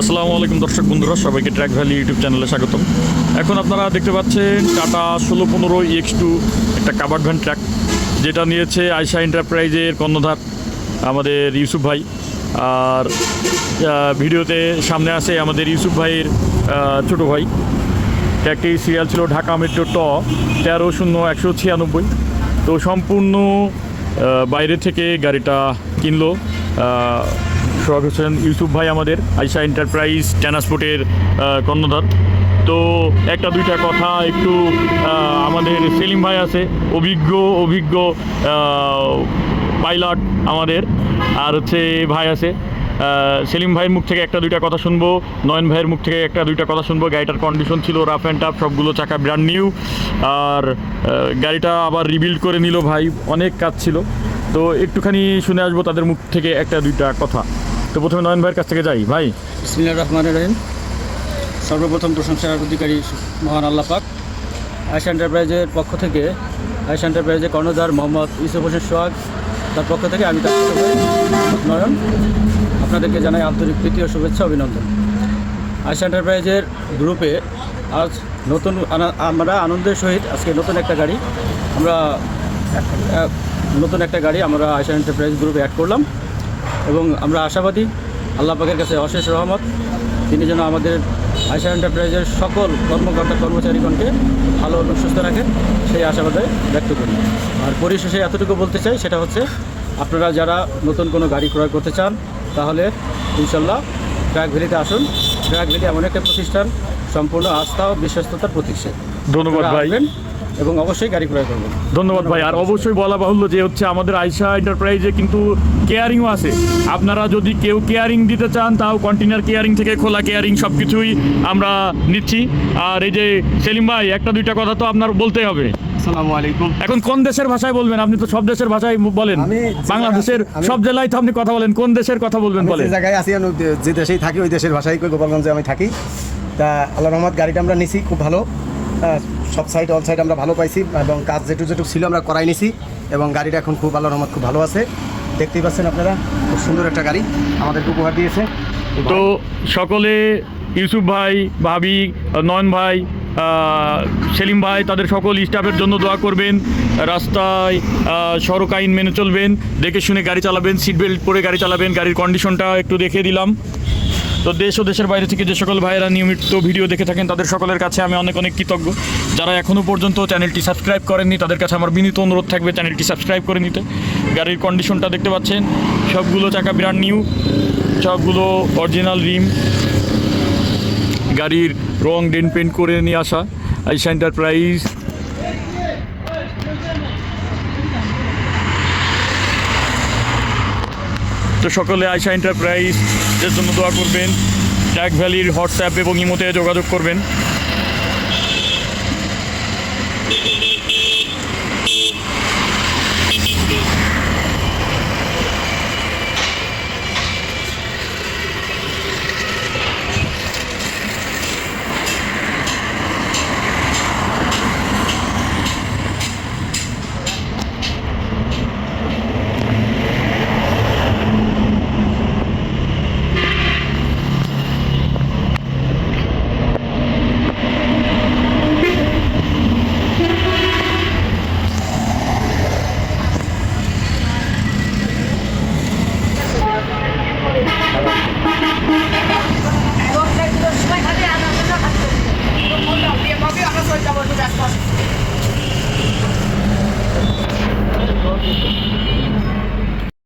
আসসালামু আলাইকুম দর্শক বন্ধুরা, সবাইকে ট্র্যাক ভ্যালি ইউটিউব চ্যানেলে স্বাগতম। এখন আপনারা দেখতে পাচ্ছেন টাটা ষোলো পনেরো এক্স টু একটা কাবার্ড ভ্যান ট্র্যাক যেটা নিয়েছে আয়শা এন্টারপ্রাইজের কর্ণধার আমাদের ইউসুফ ভাই। আর ভিডিওতে সামনে আসে আমাদের ইউসুফ ভাইয়ের ছোটো ভাই। ট্র্যাকটি সিরিয়াল ছিল ঢাকা মেট্রো ট, তেরো শূন্য একশো ছিয়ানব্বই। তো সম্পূর্ণ বাইরে থেকে গাড়িটা কিনলো। সোহাগ হোসেন ইউসুফ ভাই আমাদের, আইসা এন্টারপ্রাইজ ট্রান্সপোর্টের কর্ণধার। তো একটা দুইটা কথা একটু আমাদের সেলিম ভাই আছে, অভিজ্ঞ অভিজ্ঞ পাইলট আমাদের, আর হচ্ছে ভাই আছে। সেলিম ভাইয়ের মুখ থেকে একটা দুইটা কথা শুনব, নয়ন ভাইয়ের মুখ থেকে একটা দুইটা কথা শুনব। গাড়িটার কন্ডিশন ছিল রাফ অ্যান্ড টাফ সবগুলো চাকা ব্র্যান্ড নিউ আর গাড়িটা আবার রিবিল্ড করে নিল ভাই, অনেক কাজ ছিল। তো একটুখানি শুনে আসব তাদের মুখ থেকে একটা দুইটা কথা। তো প্রথমে নয়ন ভাইয়ের কাছ থেকে যাই। ভাই। বিসমিল্লাহ রহমান রহিম। সর্বপ্রথম প্রশংসার অধিকারী মহান আল্লাহ পাক। আয়সা এন্টারপ্রাইজের পক্ষ থেকে আয়সা এন্টারপ্রাইজের কর্ণধার মোহাম্মদ ইউসুফ হোসেন সোহাগ তার পক্ষ থেকে আমি তার নয়ন আপনাদেরকে জানাই আন্তরিক প্রীতি ও শুভেচ্ছা অভিনন্দন। আয়সা এন্টারপ্রাইজের গ্রুপে আজ নতুন আমরা আনন্দের সহিত আজকে নতুন একটা গাড়ি, আমরা নতুন একটা গাড়ি আমরা আয়সা এন্টারপ্রাইজ গ্রুপে অ্যাড করলাম। এবং আমরা আশাবাদী আল্লাহ পাকের কাছে অশেষ রহমত। তিনি যেন আমাদের আয়সা এন্টারপ্রাইজের সকল কর্মকর্তা কর্মচারীগণকে ভালো এবং সুস্থ রাখেন সেই আশাবাদে ব্যক্ত করি। আর পরিশেষে এতটুকু বলতে চাই সেটা হচ্ছে আপনারা যারা নতুন কোনো গাড়ি ক্রয় করতে চান তাহলে ইনশাল্লাহ ট্র্যাক ভ্যালিতে আসুন। ট্র্যাক ভ্যালি এমন একটা প্রতিষ্ঠান সম্পূর্ণ আস্থা ও বিশ্বস্ততার প্রতীক্ষে ধন্যবাদ ভাই। এবং অবশ্যই গাড়ি ক্রয় করবেন ধন্যবাদ ভাই। আর অবশ্যই বলা বাহুল্য যে হচ্ছে আমাদের আয়সা এন্টারপ্রাইজে কিন্তু কেয়ারিংও আছে। আপনারা যদি কেউ কেয়ারিং দিতে চান তাও কন্টেনার কেয়ারিং থেকে খোলা কেয়ারিং সব কিছুই আমরা নিচ্ছি। আর এই যে সেলিম ভাই একটা দুইটা কথা তো আপনার বলতেই হবে। আসসালামু আলাইকুম। এখন কোন দেশের ভাষায় বলবেন? আপনি তো সব দেশের ভাষায় বলেন। আমি বাংলাদেশের সব জেলায় তো আপনি কথা বলেন। কোন দেশের কথা বলবেন বলেন যে জায়গায় আছি আমি যে দেশেই থাকি ওই দেশের ভাষাই কই গোপালগঞ্জে আমি থাকি। তা আল্লাহ রহমত গাড়িটা আমরা নিছি খুব ভালো। সব সাইড অল সাইড আমরা ভালো পাইছি এবং কাজ যেটু যেটু ছিল আমরা করাই নিছি এবং গাড়িটা এখন খুব আল্লাহ রহমত খুব ভালো আছে। দেখতেই পাচ্ছেন আপনারা, খুব সুন্দর একটা গাড়ি আমাদেরকে উপহার দিয়েছে। তো সকলে ইউসুফ ভাই, ভাবি, নয়ন ভাই সেলিম ভাই, তাদের সকল স্টাফের জন্য দোয়া করবেন। রাস্তায় সড়ক আইন মেনে চলবেন, দেখে শুনে গাড়ি চালাবেন সিট বেল্ট পরে গাড়ি চালাবেন, গাড়ির কন্ডিশনটা একটু দেখে দিলাম। তো দেশ ও দেশের বাইরে থেকে যে সকল ভাইয়েরা নিয়মিত ভিডিও দেখে থাকেন, তাদের সকলের কাছে আমি অনেক অনেক কৃতজ্ঞ। যারা এখনও পর্যন্ত চ্যানেলটি সাবস্ক্রাইব করেননি, তাদের কাছে আমার বিনীত অনুরোধ থাকবে চ্যানেলটি সাবস্ক্রাইব করে নিতে। গাড়ির কন্ডিশনটা দেখতে পাচ্ছেন। সবগুলো চাকা বিরাট নিউ সবগুলো অরিজিনাল রিম গাড়ির রং ডেন পেন্ট করে নিয়ে আসা। আইসা এন্টারপ্রাইজ তো সকলে আইসা এন্টারপ্রাইজ এর জন্য দোয়া করবেন। ট্যাগ ভ্যালির হোয়াটসঅ্যাপ এবং ইমোতে যোগাযোগ করবেন। Thank you.